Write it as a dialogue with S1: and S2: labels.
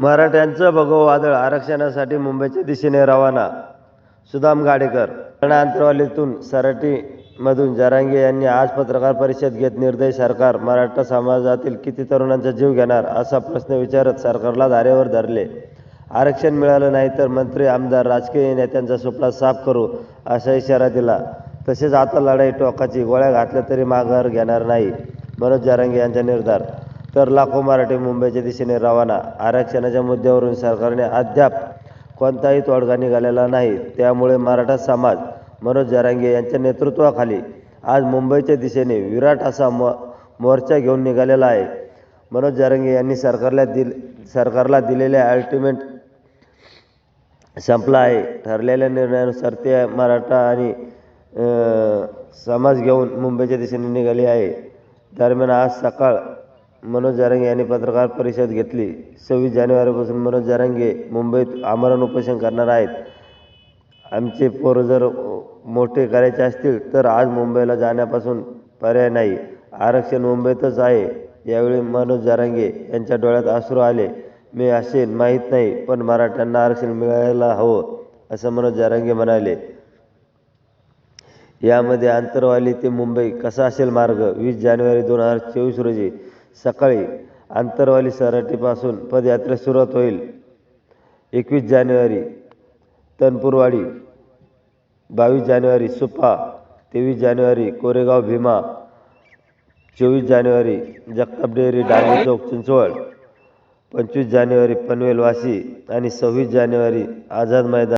S1: मराठ्यांचं भगव वादळ आरक्षणासाठी मुंबईच्या दिशेने रवाना. सुदाम गाडेकर. ठाणे अंतरवालीतून सराटीमधून जरांगे यांनी आज पत्रकार परिषद घेत निर्दयी सरकार मराठा समाजातील किती तरुणांचा जीव घेणार असा प्रश्न विचारत सरकारला धारेवर धरले. आरक्षण मिळालं नाही तर मंत्री आमदार राजकीय नेत्यांचा सुपडा साफ करू असा इशारा दिला. तसेच आता लढाई टोकाची गोळ्या घातल्या तरी माघार घेणार नाही मनोज जरांगे यांचा निर्धार तर लाखो मराठी मुंबईच्या दिशेने रवाना. आरक्षणाच्या मुद्द्यावरून सरकारने अद्याप कोणताही तोडगा निघालेला नाही. त्यामुळे मराठा समाज मनोज जरांगे यांच्या नेतृत्वाखाली आज मुंबईच्या दिशेने विराट असा मो मोर्चा घेऊन निघालेला आहे. मनोज जरांगे यांनी सरकारला दिल सरकारला दिलेल्या अल्टिमेट संपला आहे. ठरलेल्या निर्णयानुसार ते मराठा आणि समाज घेऊन मुंबईच्या दिशेने निघाले आहे. दरम्यान आज सकाळ मनोज जारंगे यांनी पत्रकार परिषद घेतली. सव्वीस जानेवारीपासून मनोज जारंगे मुंबईत आमरण उपोषण करणार आहेत. आमचे पोरं जर मोठे करायचे असतील तर आज मुंबईला जाण्यापासून पर्याय नाही. आरक्षण मुंबईतच आहे. यावेळी मनोज जारांगे यांच्या डोळ्यात अश्रू आले. मी असे माहीत नाही पण मराठ्यांना आरक्षण मिळायला हवं असं मनोज जारांगे म्हणाले. यामध्ये आंतरवाली ते मुंबई कसा असेल मार्ग? वीस जानेवारी दोन हजार चोवीस रोजी सकाळी आंतरवाली सराटीपासून पदयात्रा सुरुवात होईल. एकवीस जानेवारी तनपूरवाडी बावीस जानेवारी सुपा तेवीस जानेवारी कोरेगाव भीमा चोवीस जानेवारी जगताप डेअरी डांगे चौक चिंचवड पंचवीस जानेवारी पनवेल वाशी आणि सव्वीस जानेवारी आझाद मैदान